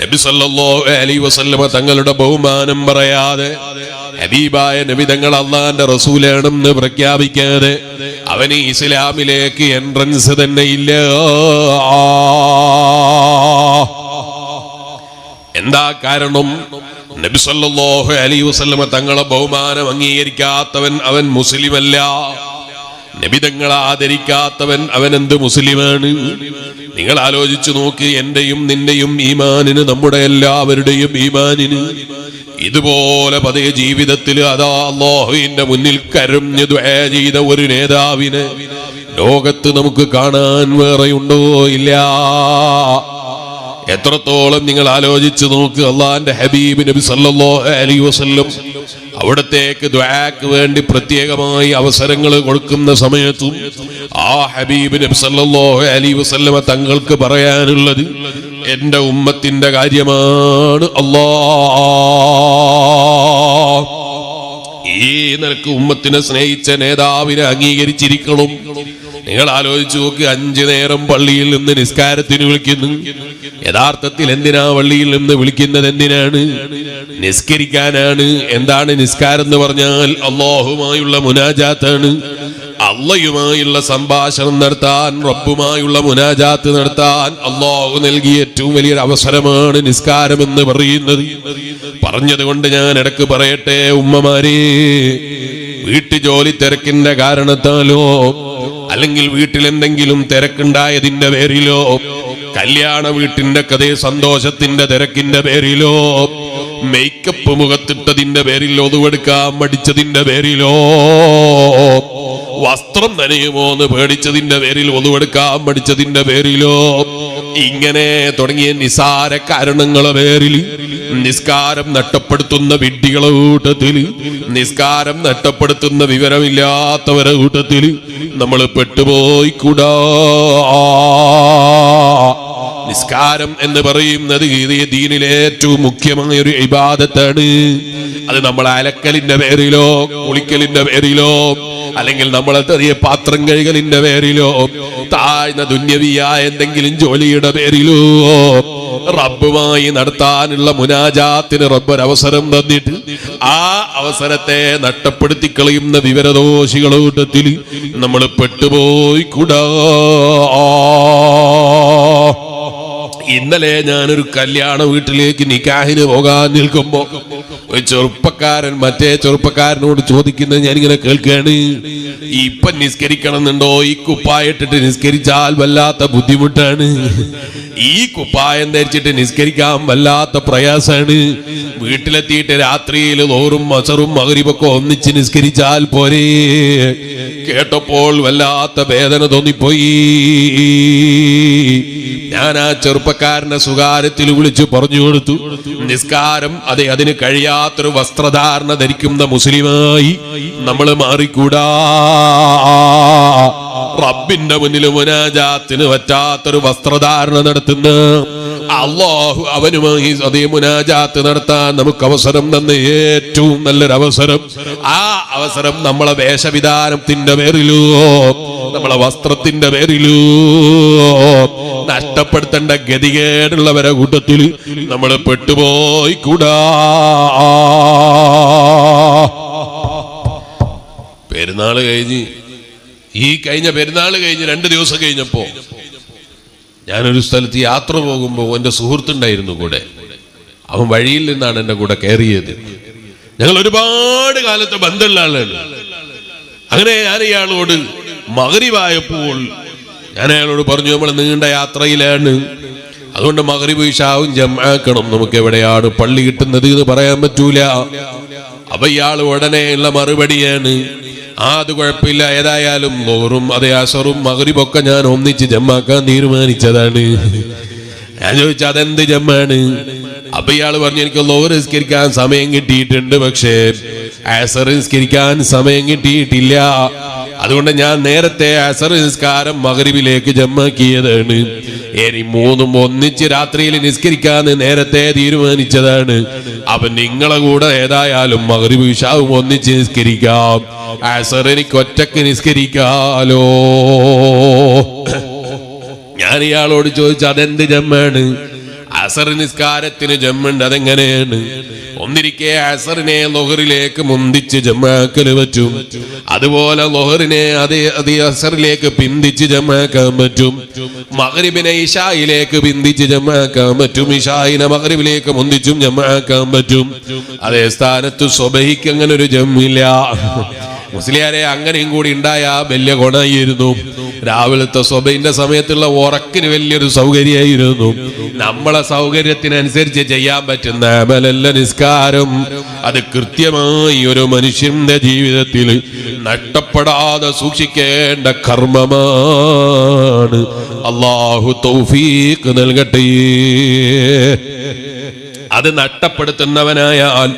നബി സല്ലല്ലാഹു അലൈഹി വസല്ലമ തങ്ങളുടെ ബഹുമാനം പറയാതെ ഹബീബായ നബി തങ്ങൾ അള്ളാന്റെ റസൂലാണെന്ന് പ്രഖ്യാപിക്കാതെ അവന് ഇസ്ലാമിലേക്ക് എൻട്രൻസ് തന്നെ ഇല്ല. എന്താ കാരണം? നബി സല്ലല്ലാഹു അലൈഹി വസല്ലമ തങ്ങളെ ബഹുമാനം അംഗീകരിക്കാത്തവൻ അവൻ മുസ്ലിമല്ല. നബിതങ്ങളെ ആദരിക്കാത്തവൻ അവൻ എന്ത് മുസ്ലിമാണ്? നിങ്ങൾ ആലോചിച്ചു നോക്ക് എന്റെയും നിന്റെയും ഈമാനിന് നമ്മുടെ എല്ലാവരുടെയും ഈമാനിന് ഇതുപോലെ പതേ ജീവിതത്തിൽ അതാ അള്ളാഹുവിന്റെ മുന്നിൽ കരഞ്ഞു ചെയ്ത ഒരു നേതാവിനെ ലോകത്ത് നമുക്ക് കാണാൻ വേറെയുണ്ടോ ഇല്ല. എത്രത്തോളം നിങ്ങൾ ആലോചിച്ചു നോക്ക് അള്ളാന്റെ ഹബീബ് നബി സല്ലല്ലാഹു അലൈഹി വസല്ലം അവിടത്തേക്ക് ദ്വാക്ക് വേണ്ടി പ്രത്യേകമായി അവസരങ്ങൾ കൊടുക്കുന്ന സമയത്തും ആ ഹബീബ് നബി അലി വസല്ലമ തങ്ങൾക്ക് പറയാനുള്ളത് എന്റെ ഉമ്മത്തിന്റെ കാര്യമാണ്. അല്ലാ ഈ നിനക്ക് ഉമ്മത്തിനെ സ്നേഹിച്ച നേതാവിനെ അംഗീകരിച്ചിരിക്കണം. നിങ്ങൾ ആലോചിച്ചു നോക്ക് അഞ്ചു നേരം പള്ളിയിൽ നിന്ന് നിസ്കാരത്തിന് വിളിക്കുന്നു. യഥാർത്ഥത്തിൽ എന്തിനാ പള്ളിയിൽ നിന്ന് വിളിക്കുന്നത് എന്തിനാണ്? നിസ്കരിക്കാനാണ്. എന്താണ് നിസ്കാരം എന്ന് പറഞ്ഞാൽ അള്ളാഹുമായുള്ള മുനാജാത്താണ്. അള്ളയുമായുള്ള സംഭാഷണം നടത്താൻ റബ്ബുമായുള്ള മുനാജാത്ത് നടത്താൻ അള്ളാഹു നൽകിയ ഏറ്റവും വലിയൊരു അവസരമാണ് നിസ്കാരം എന്ന് പറയുന്നത്. പറഞ്ഞതുകൊണ്ട് ഞാൻ ഇടയ്ക്ക് പറയട്ടെ ഉമ്മമാരെ വീട്ടു ജോലി തിരക്കിന്റെ കാരണത്താലോ അല്ലെങ്കിൽ വീട്ടിൽ എന്തെങ്കിലും തിരക്കുണ്ടായതിന്റെ പേരിലോ കല്യാണ വീട്ടിന്റെ കഥ സന്തോഷത്തിന്റെ തിരക്കിന്റെ പേരിലോ മേക്കപ്പ് മുഖത്തിട്ടതിന്റെ പേരിൽ ഒതുവെടുക്കാൻ മടിച്ചതിന്റെ പേരിലോ വസ്ത്രം നനയുമോ എന്ന് പേടിച്ചതിന്റെ പേരിൽ ഒന്നുവെടുക്കാൻ പഠിച്ചതിന്റെ പേരിലോ? ഇങ്ങനെ തുടങ്ങിയ നിസാര കാരണങ്ങളെ പേരിൽ നിസ്കാരം നഷ്ടപ്പെടുത്തുന്ന വിഡ്ഢികളെ കൂട്ടത്തിൽ നിസ്കാരം നഷ്ടപ്പെടുത്തുന്ന വിവരമില്ലാത്തവരെ കൂട്ടത്തിൽ നമ്മൾ പെട്ടുപോയി കൂടാ നിസ്കാരം എന്ന് പറയുന്നത് ദീനിലെ ഏറ്റവും മുഖ്യമായ ഒരു ഇബാദത്താണ്. അത് നമ്മൾ അലക്കലിന്റെ പേരിലോ കുളിക്കലിന്റെ പേരിലോ അല്ലെങ്കിൽ നമ്മളെ ചെറിയ പാത്രം കഴുകലിന്റെ പേരിലോ താഴ്ന്ന ദുന്യവിയായ എന്തെങ്കിലും ജോലിയുടെ പേരിലോ റബ്ബുമായി നടത്താനുള്ള മുനാജാത്തിന് റബ്ബ് അവസരം തന്നിട്ട് ആ അവസരത്തെ നഷ്ടപ്പെടുത്തി കളയുന്ന വിവരദോഷികളൂട്ടത്തിൽ നമ്മൾ പെട്ടുപോയി കൂടാ ഇന്നലെ ഞാനൊരു കല്യാണ വീട്ടിലേക്ക് നിക്കാഹിന് പോകാൻ നിൽക്കുമ്പോ ഒരു ചെറുപ്പക്കാരൻ മറ്റേ ചെറുപ്പക്കാരനോട് ചോദിക്കുന്നത് ഞാനിങ്ങനെ കേൾക്കുകയാണ്. ഇപ്പൊ നിസ്കരിക്കണം എന്നുണ്ടോ ഈ കുപ്പായിട്ടിട്ട് നിസ്കരിച്ചാൽ വല്ലാത്ത ബുദ്ധിമുട്ടാണ്. ഈ കുപ്പായം ധരിച്ചിട്ട് നിസ്കരിക്കാൻ വല്ലാത്ത പ്രയാസാണ്. വീട്ടിലെത്തിയിട്ട് രാത്രിയിൽ തോറും മസറും മകരിവൊക്കെ ഒന്നിച്ച് നിസ്കരിച്ചാൽ പോരെ. കേട്ടപ്പോൾ വല്ലാത്ത വേദന തോന്നിപ്പോയി. ഞാൻ ആ ചെറുപ്പക്കാരനെ സുകാര്യത്തിൽ വിളിച്ചു പറഞ്ഞു കൊടുത്തു. നിസ്കാരം അതെ അതിന് കഴിയാത്തൊരു വസ്ത്രധാരണ ധരിക്കുന്ന മുസ്ലിമായി നമ്മൾ മാറിക്കൂടാ. റബ്ബിന്റെ മുന്നിൽ മുനാജാത്തിന് പറ്റാത്തൊരു വസ്ത്രധാരണ നടത്തുന്ന അള്ളാഹു അവനുമായി അതേ മുനാജാത്ത് നടത്താൻ നമുക്ക് അവസരം തന്ന ഏറ്റവും നല്ലൊരു അവസരം. ആ അവസരം നമ്മളെ വേഷവിധാനത്തിന്റെ പേരിലോ നമ്മളെ വസ്ത്രത്തിന്റെ പേരിലോ നഷ്ടപ്പെടുത്തേണ്ട ഗതികേടുള്ളവരെ കൂട്ടത്തിൽ നമ്മൾ പെട്ടുപോയി കൂടാ പെരുന്നാൾ കഴിഞ്ഞ് ഈ കഴിഞ്ഞ പെരുന്നാൾ കഴിഞ്ഞ് രണ്ട് ദിവസം കഴിഞ്ഞപ്പോ ഞാനൊരു സ്ഥലത്ത് യാത്ര പോകുമ്പോൾ എന്റെ സുഹൃത്തുണ്ടായിരുന്നു കൂടെ. അവൻ വഴിയിൽ നിന്നാണ് എന്റെ കൂടെ കയറിയത്. ഞങ്ങൾ ഒരുപാട് കാലത്തെ ബന്ധമുള്ള ആളാണ്. അങ്ങനെ ഞാൻ ഇയാളോട് മകരിവായപ്പോൾ ഞാൻ അയാളോട് പറഞ്ഞു നമ്മൾ നീണ്ട യാത്രയിലാണ്. അതുകൊണ്ട് മകരി ഇഷാവും ജമാക്കണം നമുക്ക് എവിടെയാണ് പള്ളി കിട്ടുന്നത് എന്ന് പറയാൻ പറ്റൂല. അപ്പൊ ഇയാൾ ഉടനെയുള്ള മറുപടിയാണ് ആ അത് കുഴപ്പമില്ല. ഏതായാലും ലോറും അതേ അസറും മകരിബൊക്കെ ഞാൻ ഒന്നിച്ച് ജമ്മാക്കാൻ തീരുമാനിച്ചതാണ്. ഞാൻ ചോദിച്ചു അതെന്ത് ജമ്മാണ്? അപ്പൊ ഇയാൾ പറഞ്ഞു എനിക്ക് ലോറ് നിസ്കരിക്കാൻ സമയം കിട്ടിയിട്ടുണ്ട് പക്ഷേ ആസർ നിസ്കരിക്കാൻ സമയം കിട്ടിയിട്ടില്ല. അതുകൊണ്ട് ഞാൻ നേരത്തെ അസർ നിസ്കാരം മകരിബിലേക്ക് ജമ്മാക്കിയതാണ്. ഇനി മൂന്നും ഒന്നിച്ച് രാത്രിയിൽ നിസ്കരിക്കാന്ന് നേരത്തെ തീരുമാനിച്ചതാണ്. അപ്പൊ നിങ്ങളെ കൂടെ ഏതായാലും മകരിബ് വിഷാവും ഒന്നിച്ച് നിസ്കരിക്കാം. എനിക്ക് ഒറ്റയ്ക്ക് നിസ്കരിക്കാലോ. ഞാൻ ഇയാളോട് ചോദിച്ചു അതെന്ത് ജമ്മാണ്? അസർ നിസ്കാരത്തിന് ജമ്മുണ്ട് അതെങ്ങനെയാണ്? ഒന്നിരിക്കെ അസറിനെ ലൊഹറിലേക്ക് മുന്തിച്ച് ജമാക്കൽ പറ്റും. അതുപോലെ ലൊഹറിനെ അതേ അതേ അസറിലേക്ക് പിന്തിച്ച് ജമാക്കാൻ പറ്റും. മകരിബിനെ ഇഷായിലേക്ക് പിന്തിച്ച് ജമാക്കാൻ പറ്റും. ഇഷായിനെ മകരിബിലേക്ക് മുന്തിച്ചും ജമാക്കാൻ പറ്റും. അതേ സ്ഥാനത്ത് സ്വബഹിക്ക് അങ്ങനെ ജമ്മില്ല. മുസ്ലിയാരെ അങ്ങനെയും കൂടി ഉണ്ടായ വലിയ ഗുണമായിരുന്നു. രാവിലത്തെ സ്വബൈന്റെ സമയത്തുള്ള ഉറക്കിന് വലിയൊരു സൗകര്യമായിരുന്നു. നമ്മളെ സൗകര്യത്തിനനുസരിച്ച് ചെയ്യാൻ പറ്റുന്ന അമലല്ല നിസ്കാരം. അത് കൃത്യമായി ഒരു മനുഷ്യന്റെ ജീവിതത്തിൽ നഷ്ടപ്പെടാതെ സൂക്ഷിക്കേണ്ട കർമ്മമാണ്. അള്ളാഹു തൗഫീഖ് നൽകട്ടെ. അത് നഷ്ടപ്പെടുത്തുന്നവനായാൽ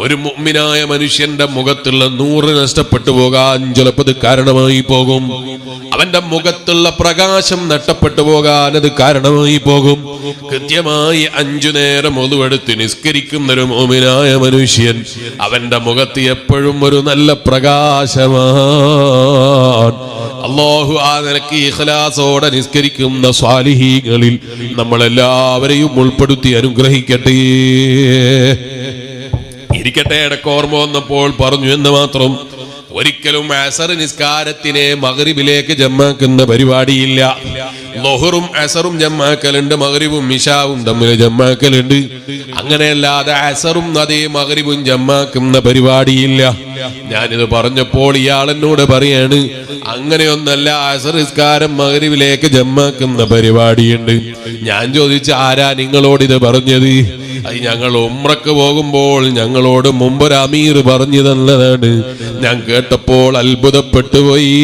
ഒരു മുഅ്മിനായ മനുഷ്യന്റെ മുഖത്തുള്ള നൂറ് നഷ്ടപ്പെട്ടു പോകാൻ ചിലപ്പോൾ അത് കാരണമായി പോകും. അവന്റെ മുഖത്തുള്ള പ്രകാശം നഷ്ടപ്പെട്ടു പോകാൻ അത് കാരണമായി പോകും. കൃത്യമായി അഞ്ചു നേരം ഒതുവെടുത്ത് നിസ്കരിക്കുന്ന ഒരു മോമിനായ മനുഷ്യൻ അവന്റെ മുഖത്ത് എപ്പോഴും ഒരു നല്ല പ്രകാശമാണ്. അള്ളാഹു ആ നിലയ്ക്ക് ഇഹ്ലാസോടെ നിസ്കരിക്കുന്ന സ്വാലിഹീകളിൽ നമ്മളെല്ലാവരെയും ഉൾപ്പെടുത്തി അനുഗ്രഹിക്കട്ടെ. ഇരിക്കട്ടെ ഇടയ്ക്ക് ഓർമ്മ വന്നപ്പോൾ പറഞ്ഞു എന്ന് മാത്രം. ഒരിക്കലും അസർ നിസ്കാരത്തിനെ മകരിബിലേക്ക് ജമ്മാക്കുന്ന പരിപാടിയില്ല. ലൊഹറും അസറും ജമ്മാക്കലുണ്ട് മകരിബും മിഷാവും തമ്മിൽ ജമ്മാക്കലുണ്ട്. അങ്ങനെയല്ലാതെ അസറും അതേ മകരിബും ജമ്മാക്കുന്ന പരിപാടിയില്ല. ഞാനിത് പറഞ്ഞപ്പോൾ ഇയാൾ എന്നോട് പറയാണ് അങ്ങനെയൊന്നല്ല അസർ നിസ്കാരം മകരിബിലേക്ക് ജമ്മാക്കുന്ന പരിപാടിയുണ്ട്. ഞാൻ ചോദിച്ച ആരാ നിങ്ങളോട് ഇത് പറഞ്ഞത്? അത് ഞങ്ങൾ ഉമ്രക്ക് പോകുമ്പോൾ ഞങ്ങളോട് മുമ്പൊരു അമീർ പറഞ്ഞു തന്നതാണ് ഞാൻ കേട്ടപ്പോൾ അത്ഭുതപ്പെട്ടു പോയി.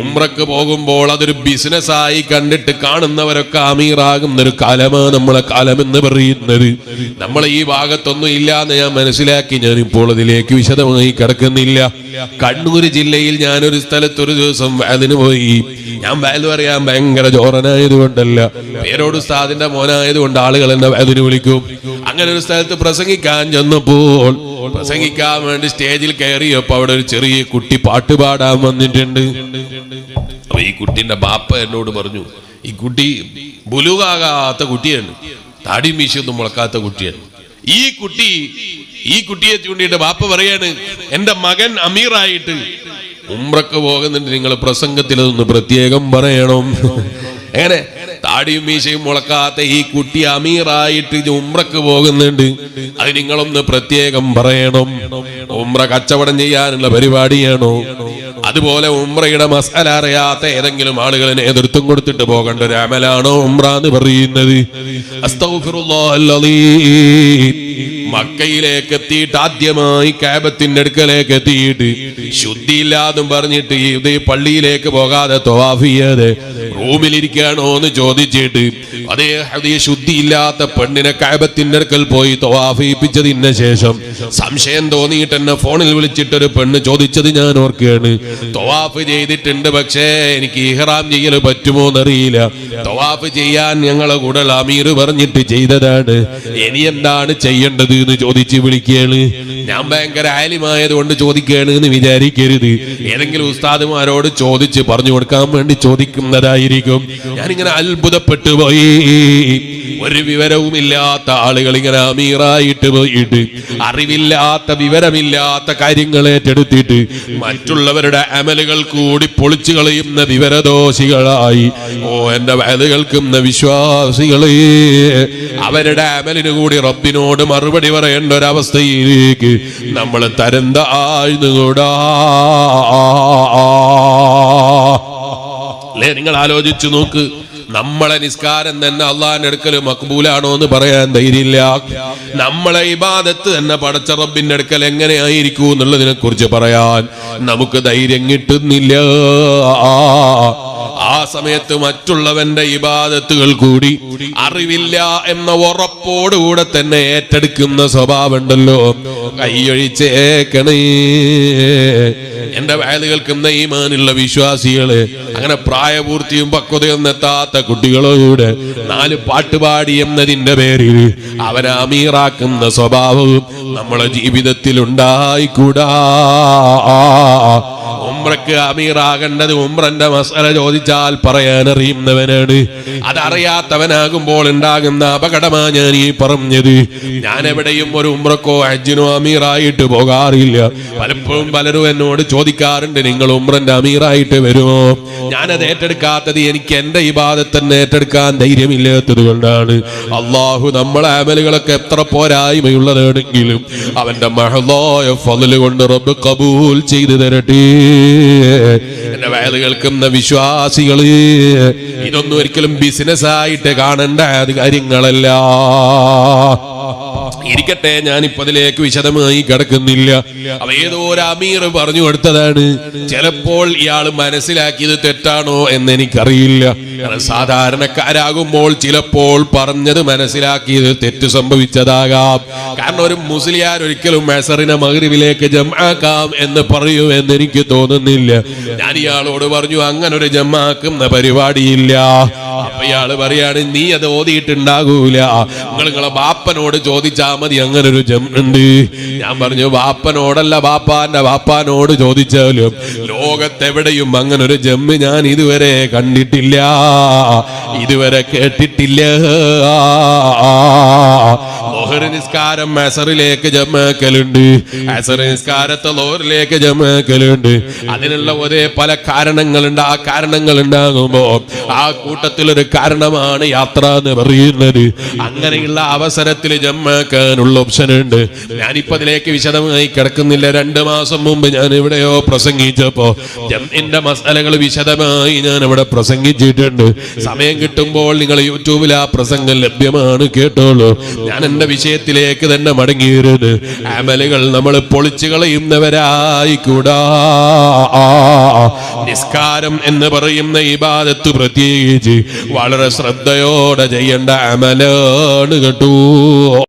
ഉമ്രക്ക് പോകുമ്പോൾ അതൊരു ബിസിനസ്സായി കണ്ടിട്ട് കാണുന്നവരൊക്കെ അമീറാകുന്ന ഒരു കാലമാണ് നമ്മളെ കാലമെന്ന് പറയുന്നത്. നമ്മളെ ഈ ഭാഗത്തൊന്നും ഇല്ല എന്ന് ഞാൻ മനസ്സിലാക്കി. ഞാൻ ഇപ്പോൾ അതിലേക്ക് വിശദമായി കിടക്കുന്നില്ല. കണ്ണൂർ ജില്ലയിൽ ഞാനൊരു സ്ഥലത്ത് ഒരു ദിവസം അതിന് പോയി. ഞാൻ വയൽ പറയാൻ ഭയങ്കര ജോറനായത് കൊണ്ടല്ല പേരോട് ഉസ്താദിന്റെ മോനായത് കൊണ്ട് ആളുകൾ എന്നെ അതിന് വിളിക്കും. അങ്ങനെ ഒരു സ്ഥലത്ത് പ്രസംഗിക്കാൻ ചെന്നപ്പോൾ പ്രസംഗിക്കാൻ വേണ്ടി സ്റ്റേജിൽ കയറിയപ്പോ അവിടെ ഒരു ചെറിയ കുട്ടി പാട്ട് പാടാൻ വന്നിട്ടുണ്ട്. അപ്പൊ ഈ കുട്ടിന്റെ ബാപ്പ എന്നോട് പറഞ്ഞു ഈ കുട്ടി ബുലുകാകാത്ത കുട്ടിയാണ്. താടി ഒന്നും മുളക്കാത്ത കുട്ടിയാണ്. ഈ കുട്ടി ഈ കുട്ടിയെ ചൂണ്ടിയിട്ട് ബാപ്പ പറയാണ് എന്റെ മകൻ അമീറായിട്ട് ഉമ്രക്ക് പോകുന്നുണ്ട് നിങ്ങൾ പ്രസംഗത്തിൽ അതൊന്ന് പ്രത്യേകം പറയണം. എങ്ങനെ? താടിയും മീശയും മുളക്കാത്ത ഈ കുട്ടി അമീറായിട്ട് ഉമ്രക്ക് പോകുന്നുണ്ട് അത് നിങ്ങളൊന്ന് പ്രത്യേകം പറയണം. ഉമ്ര കച്ചവടം ചെയ്യാനുള്ള പരിപാടിയാണോ? അതുപോലെ ഉമ്രയുടെ മസാല അറിയാത്ത ഏതെങ്കിലും ആളുകളെ നേതൃത്വം കൊടുത്തിട്ട് പോകേണ്ട ഒരു അമലാണോ ഉമ്ര എന്ന് പറയുന്നത്. മക്കയിലേക്ക് എത്തിയിട്ട് ആദ്യമായി കാബത്തിന്റെ അടുക്കലേക്ക് എത്തിയിട്ട് ശുദ്ധിയില്ലാതും പറഞ്ഞിട്ട് ഇത് പള്ളിയിലേക്ക് പോകാതെ തൊവാഫിയത് റൂമിലിരിക്കണോ എന്ന് ചോദിച്ചിട്ട് അതേ അതേ ശുദ്ധിയില്ലാത്ത പെണ്ണിനെ കാബത്തിന്റെ അടുക്കൽ പോയി തൊവാഫിപ്പിച്ചതിന് ശേഷം സംശയം തോന്നിയിട്ട് എന്നെ ഫോണിൽ വിളിച്ചിട്ടൊരു പെണ്ണ് ചോദിച്ചത് ഞാൻ ഓർക്കുകയാണ്. തൊവാഫ് ചെയ്തിട്ടുണ്ട് പക്ഷേ എനിക്ക് ഇഹ്റാം ചെയ്യൽ പറ്റുമോ എന്നറിയില്ല. തൊവാഫ് ചെയ്യാൻ ഞങ്ങളെ കൂടെ അമീർ പറഞ്ഞിട്ട് ചെയ്തതാണ്. ഇനി എന്താണ് ചെയ്യേണ്ടത്? എന്ന് ചോദിച്ച് വിളിക്കുകയാണ്. ഞാൻ ഭയങ്കര ആലിമായത് കൊണ്ട് ചോദിക്കുകയാണ് എന്ന് വിചാരിക്കരുത്. ഏതെങ്കിലും ഉസ്താദുമാരോട് ചോദിച്ച് പറഞ്ഞു കൊടുക്കാൻ വേണ്ടി ചോദിക്കുന്നതായിരിക്കും. ഞാനിങ്ങനെ അത്ഭുതപ്പെട്ടു പോയി. ഒരു വിവരവും ഇല്ലാത്ത ആളുകൾ ഇങ്ങനെ അമീറായിട്ട് പോയിട്ട് അറിവില്ലാത്ത വിവരമില്ലാത്ത കാര്യങ്ങൾ ഏറ്റെടുത്തിട്ട് മറ്റുള്ളവരുടെ അമലുകൾ കൂടി പൊളിച്ചു കളയുന്ന വിവരദോഷികളായി. ഓ എന്റെ വയലുകൾക്കുന്ന കേൾക്കുന്ന വിശ്വാസികളെ അവരുടെ അമലിന് കൂടി റബ്ബിനോട് മറുപടി പറയേണ്ട ഒരവസ്ഥയിലേക്ക് നമ്മൾ തരം താഴ്ന്നുകൂടാ നിങ്ങൾ ആലോചിച്ചു നോക്ക്. നമ്മളെ നിസ്കാരം തന്നെ അള്ളാഹിന്റെ അടുക്കൽ മക്ബൂലാണോ എന്ന് പറയാൻ ധൈര്യമില്ല. നമ്മളെ ഇബാദത്ത് തന്നെ പടച്ച റബ്ബിന്റെ അടുക്കൽ എങ്ങനെയായിരിക്കും എന്നുള്ളതിനെ കുറിച്ച് പറയാൻ നമുക്ക് ധൈര്യം കിട്ടുന്നില്ല. ആ സമയത്ത് മറ്റുള്ളവന്റെ ഇബാദത്തുകൾ കൂടി അറിവില്ല എന്ന ഉറപ്പോടുകൂടെ തന്നെ ഏറ്റെടുക്കുന്ന സ്വഭാവമുണ്ടല്ലോ. കൈയൊഴിച്ചേക്കണേ. എന്റെ വയൽ കേൾക്കുന്ന ഈമാനുള്ള വിശ്വാസികൾ അങ്ങനെ പ്രായപൂർത്തിയും പക്വതയും എത്താത്ത കുട്ടികളോട് നാല് പാട്ടുപാടി എന്നതിന്റെ പേരിൽ അവരെ അമീറാക്കുന്ന സ്വഭാവവും നമ്മളെ ജീവിതത്തിൽ ഉണ്ടായിക്കൂടാ. ഉംറക്ക് അമീറാകേണ്ടത് ഉംറന്റെ മസല ചോദിച്ചാൽ പറയാൻ അറിയുന്നവനാണ് അതറിയാത്തവനാകുമ്പോൾ ഉണ്ടാകുന്ന അപകടമാ ഞാൻ ഈ പറഞ്ഞത്. ഞാൻ എവിടെയും ഒരു ഉംറക്കോ ഹജ്ജിനോ അമീറായിട്ട് പോകാറില്ല. പലപ്പോഴും പലരും എന്നോട് ചോദിക്കാറുണ്ട് നിങ്ങൾ ഉംറന്റെ അമീറായിട്ട് വരുമോ? ഞാനത് ഏറ്റെടുക്കാത്തത് എനിക്ക് എന്റെ ഇബാദത്ത് തന്നെ ഏറ്റെടുക്കാൻ ധൈര്യമില്ലാത്തത് കൊണ്ടാണ്. അള്ളാഹു നമ്മളെ അമലുകളൊക്കെ എത്ര പോരായ്മയുള്ളതാണെങ്കിലും അവന്റെ മഹലോയ ഫലുകൊണ്ട് കൊണ്ട് റബ്ബ് കബൂൽ ചെയ്തു തരട്ടെ. എന്റെ വയൽ കേൾക്കുന്ന വിശ്വാസികൾ ഇതൊന്നും ഒരിക്കലും ബിസിനസ് ആയിട്ട് കാണേണ്ട കാര്യങ്ങളല്ല. ഇരിക്കട്ടെ ഞാനിപ്പോ അതിലേക്ക് വിശദമായി കിടക്കുന്നില്ല. അവ ഏതോ ഒരു അമീർ പറഞ്ഞു കൊടുത്തതാണ് ചിലപ്പോൾ ഇയാൾ മനസ്സിലാക്കിയത് തെറ്റാണോ എന്ന് എനിക്കറിയില്ല. സാധാരണക്കാരാകുമ്പോൾ ചിലപ്പോൾ പറഞ്ഞത് മനസ്സിലാക്കിയത് തെറ്റ് സംഭവിച്ചതാകാം. കാരണം ഒരു മുസ്ലിയാർ ഒരിക്കലും മെസറിനെ മകരിവിലേക്ക് ജമാക്കാം എന്ന് പറയൂ എന്ന് എനിക്ക് തോന്നുന്നില്ല. ഞാൻ ഇയാളോട് പറഞ്ഞു അങ്ങനെ ഒരു ജമാക്കുന്ന പരിപാടിയില്ല. ഇയാൾ പറയാണ് നീ അത് ഓതിയിട്ടുണ്ടാകൂല. നിങ്ങളെ ബാപ്പനോട് ചോദിച്ചാ മതി അങ്ങനെ ഒരു ഉണ്ട്. ഞാൻ പറഞ്ഞു ബാപ്പനോടല്ല ബാപ്പാന്റെ ബാപ്പാനോട് ചോദിച്ചാലും ലോകത്തെവിടെയും അങ്ങനെ ഒരു ജമ്മ് ഞാൻ ഇതുവരെ കണ്ടിട്ടില്ല. ഇതുവരെ കേട്ടിട്ടില്ല. ലോഹർ ജമാക്കലുണ്ട്. അതിനുള്ള ഒരേ പല കാരണങ്ങളുണ്ട്. ആ കാരണങ്ങൾ ഉണ്ടാകുമ്പോ ആ കൂട്ടത്തിൽ ഒരു കാരണമാണ് യാത്ര എന്ന് പറയുന്നത്. അങ്ങനെയുള്ള അവസരത്തിൽ ജമ്മാക്കാനുള്ള ഓപ്ഷൻ ഉണ്ട്. ഞാനിപ്പോ അതിലേക്ക് വിശദമായി കിടക്കുന്നില്ല. രണ്ട് മാസം മുമ്പ് ഞാൻ ഇവിടെയോ പ്രസംഗിച്ചപ്പോ ജമ്മിന്റെ മസാലകൾ വിശദമായി ഞാൻ ഇവിടെ പ്രസംഗിച്ചിട്ടുണ്ട്. സമയം കിട്ടുമ്പോൾ നിങ്ങൾ യൂട്യൂബിൽ ആ പ്രസംഗം ലഭ്യമാണ് കേട്ടോളൂ. ഞാൻ എന്റെ വിഷയത്തിലേക്ക് തന്നെ മടങ്ങിയിരുന്നു അമലുകൾ നമ്മൾ പൊളിച്ചു കളയുന്നവരായി കൂടാ. നിസ്കാരം എന്ന് പറയുന്ന ഇബാദത്ത് പ്രത്യേകിച്ച് വളരെ ശ്രദ്ധയോടെ ചെയ്യേണ്ട അമലാണ് കേട്ടു.